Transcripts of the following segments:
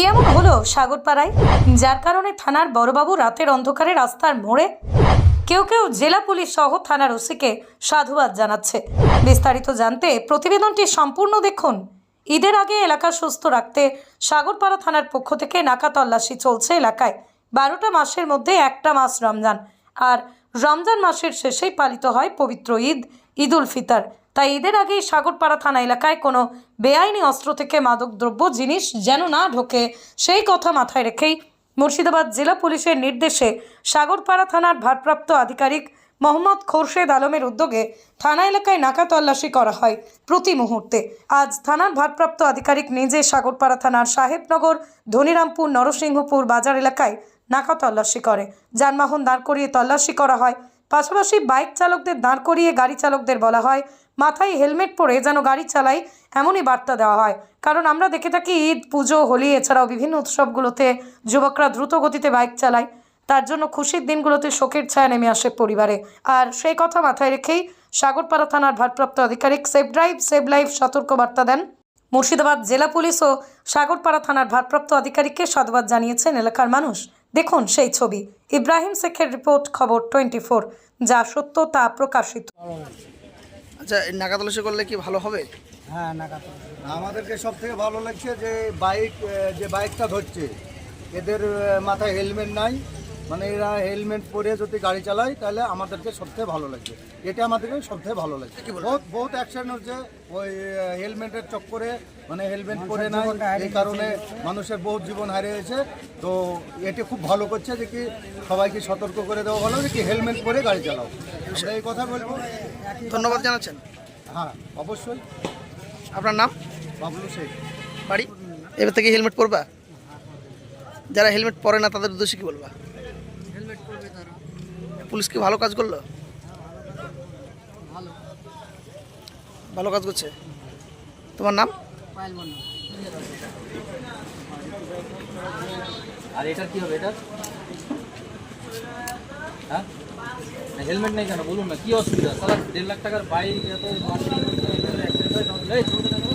কি এমন হলো সাগরপাড়ায়, যার কারণে থানার বড়বাবু রাতের অন্ধকারে রাস্তার মোড়ে কেউ কেউ জেলা পুলিশ সহ থানার ওসিকে সাধুবাদ জানাচ্ছে। বিস্তারিত জানতে প্রতিবেদনটি সম্পূর্ণ দেখুন। ঈদের আগে এলাকা সুস্থ রাখতে সাগরপাড়া থানার পক্ষ থেকে নাকা তল্লাশি চলছে এলাকায়। বারোটা মাসের মধ্যে একটা মাস রমজান, আর রমজান মাসের শেষেই পালিত হয় পবিত্র ঈদ ঈদ উল ফিতর। তাই এদের আগেই সাগরপাড়া থানা এলাকায় কোনো বেআইনি অস্ত্র থেকে মাদকদ্রব্য, জিনিস যেন না ঢোকে, সেই কথা মাথায় রেখেই মুর্শিদাবাদ জেলা পুলিশের নির্দেশে সাগরপাড়া থানার ভারপ্রাপ্ত আধিকারিক মোহাম্মদ খোরশেদ আলমের উদ্যোগে থানা এলাকায় নাকা তল্লাশি করা হয় প্রতি মুহূর্তে। আজ থানার ভারপ্রাপ্ত আধিকারিক নিজে সাগরপাড়া থানার সাহেবনগর, ধনিরামপুর, নরসিংহপুর বাজার এলাকায় নাকা তল্লাশি করে। যানবাহন দাঁড় করিয়ে তল্লাশি করা হয় পাশাপাশি বাইক চালকদের দাঁড় করিয়ে গাড়ি চালকদের বলা হয়, মাথায় হেলমেট পরে যেন গাড়ি চালাই এমনই বার্তা দেওয়া হয়। কারণ আমরা দেখে থাকি, ঈদ, পুজো, হোলি এছাড়াও বিভিন্ন উৎসবগুলোতে যুবকরা দ্রুত গতিতে বাইক চালায়। তার জন্য খুশির দিনগুলোতে শোকের ছায়া নেমে আসে পরিবারে। আর সেই কথা মাথায় রেখেই সাগরপাড়া থানার ভারপ্রাপ্ত আধিকারিক সেভ ড্রাইভ, সেভ লাইফ সতর্ক বার্তা দেন। মুর্শিদাবাদ জেলা পুলিশ ও সাগরপাড়া থানার ভারপ্রাপ্ত আধিকারিককে সাধুবাদ জানিয়েছেন এলাকার মানুষ। দেখুন সেই ছবি। ইব্রাহিম শেখের রিপোর্ট খবর টোয়েন্টি ফোর যা সত্য তা প্রকাশিত। আচ্ছা এই করলে কি ভালো হবে? হ্যাঁ নাকাত আমাদেরকে সব থেকে ভালো লাগছে যে বাইক যে বাইকটা ধরছে এদের মাথায় হেলমেট নাই মানে এরা হেলমেট পরে যদি গাড়ি চালায় তাহলে আমাদেরকে সবথেকে ভালো লাগছে এটা আমাদেরকে সবথেকে ভালো লাগছে কি বলব? বহুত বহুত অ্যাক্সিডেন্ট হচ্ছে। ওই হেলমেটের চক্করে মানে হেলমেট পরে নাই। এই কারণে মানুষের বহুত জীবন হারিয়েছে। তো এটি খুব ভালো করছে যে কি সবাইকে সতর্ক করে দেওয়া ভালো যে কি হেলমেট পরে গাড়ি চালাও। আমরা এই কথা বলব। ধন্যবাদ জানাচ্ছেন। হ্যাঁ অবশ্যই। আপনার নাম? বাবলু শেখ। বাড়ি? এবার থেকে হেলমেট পরবা? যারা হেলমেট পরে না তাদের উদ্দেশ্যে কি বলবা? পুলিশ কি ভালো কাজ করল ভালো কাজ করছে তোমার নাম আর এটার কি হবে এটা হ্যাঁ হেলমেট নেই কেন বলুন না কি অসুবিধা সারা দেড় লাখ টাকার বাইক এত accident হচ্ছে, এখানে accident হয়, তখন- এই, ছবিটা দেখো।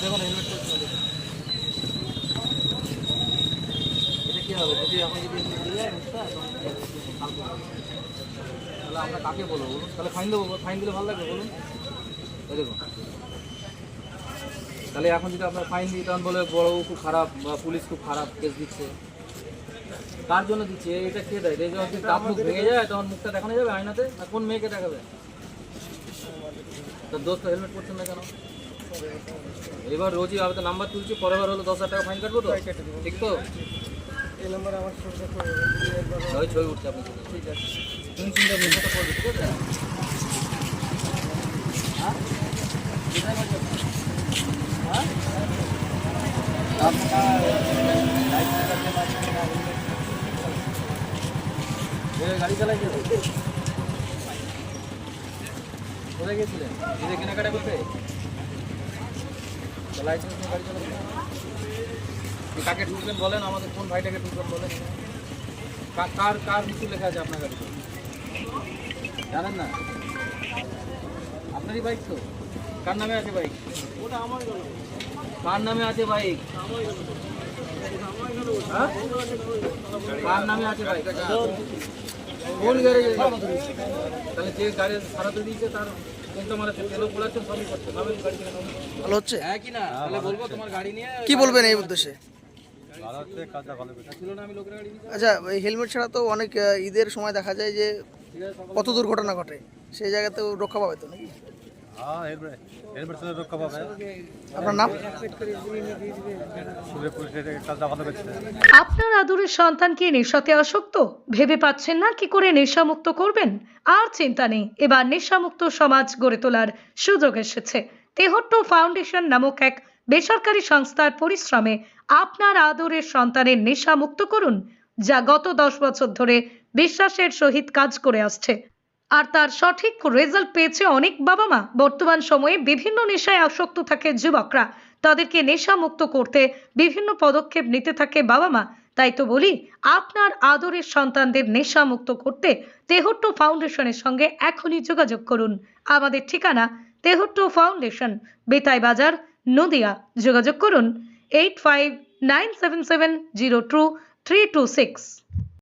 দেখুন হেলমেট করতে হবে এটা কি হবে? যদি। তাহলে আমরা কাকে বলব? বলুন তাহলে ফাইন দেবো ফাইন দিলে ভালো লাগবে বলুন। দেখুন। তাহলে এখন যদি আপনার ফাইন দিই তখন বলে বড় খুব খারাপ বা পুলিশ খুব খারাপ কেস দিচ্ছে। কার জন্য দিচ্ছে? এটা কে দেয়? এই যখন দাঁত মুখ ভেঙে যায় তখন মুখটা দেখানো যাবে আয়নাতে? না কোন মেয়েকে দেখাবে? তার দোস্ত হেলমেট পরছেন না কেন? এবার রোজই আবার নাম্বার তুলছি পরের বার হলো দশ হাজার টাকা ফাইন কাটবো তো? ঠিক তো? এই নম্বরে আমার সঙ্গে করে ওই ছবি উঠছে আপনি ঠিক আছে। তুমি চিন্তা করবে ঠিক আছে? হ্যাঁ? হ্যাঁ? গাড়ি চালাই কোথায় গেছিলেন কেনাকাটা করতে লাইসেন্স গাড়ি কি কাকে ঢুকবেন বলেন আমাদের কোন ভাইটাকে ঢুকবেন বলেন। কার কার কিছু লেখা আছে আপনার গাড়িতে জানেন না? আপনারই বাইক তো। কার নামে আছে বাইক ওটা আমার কার নামে আছে বাইক হ্যাঁ? কার নামে আছে বাইক কোন গ্যারেজে তাহলে যে গাড়ি সারাতে দিয়েছে তার হ্যাঁ কি বলবেন এই উদ্দেশ্যে? আচ্ছা হেলমেট ছাড়া তো অনেক ঈদের সময় দেখা যায় যে কত দুর্ঘটনা ঘটে। সেই জায়গাতেও রক্ষা পাবে তো নাকি? হ্যাঁ হেলমেট হেলমেট শুনে রক্ষা পাবে। আপনার নাম? শুনে পুলিশ এটা কাজটা ভালো করছে। আপনার আদরের সন্তানকে নেশাতে আসক্ত? ভেবে পাচ্ছেন না কি করে নেশামুক্ত করবেন? আর চিন্তা নেই এবার নেশামুক্ত সমাজ গড়ে তোলার সুযোগ এসেছে। তেহট্ট ফাউন্ডেশন নামক এক বেসরকারি সংস্থার পরিশ্রমে আপনার আদরের সন্তানের নেশা মুক্ত করুন, যা গত দশ বছর ধরে বিশ্বাসের সহিত কাজ করে আসছে। আর তার সঠিক রেজাল্ট পেয়েছে অনেক বাবা মা বর্তমান সময়ে বিভিন্ন নেশায় আসক্ত থাকে যুবকরা। তাদেরকে নেশা মুক্ত করতে বিভিন্ন পদক্ষেপ নিতে থাকে বাবা মা তাই তো বলি, আপনার আদরের সন্তানদের নেশা মুক্ত করতে তেহট্ট ফাউন্ডেশনের সঙ্গে এখনই যোগাযোগ করুন। আমাদের ঠিকানা তেহট্ট ফাউন্ডেশন, বেতাই বাজার নদিয়া যোগাযোগ করুন eight five nine seven seven zero two three two six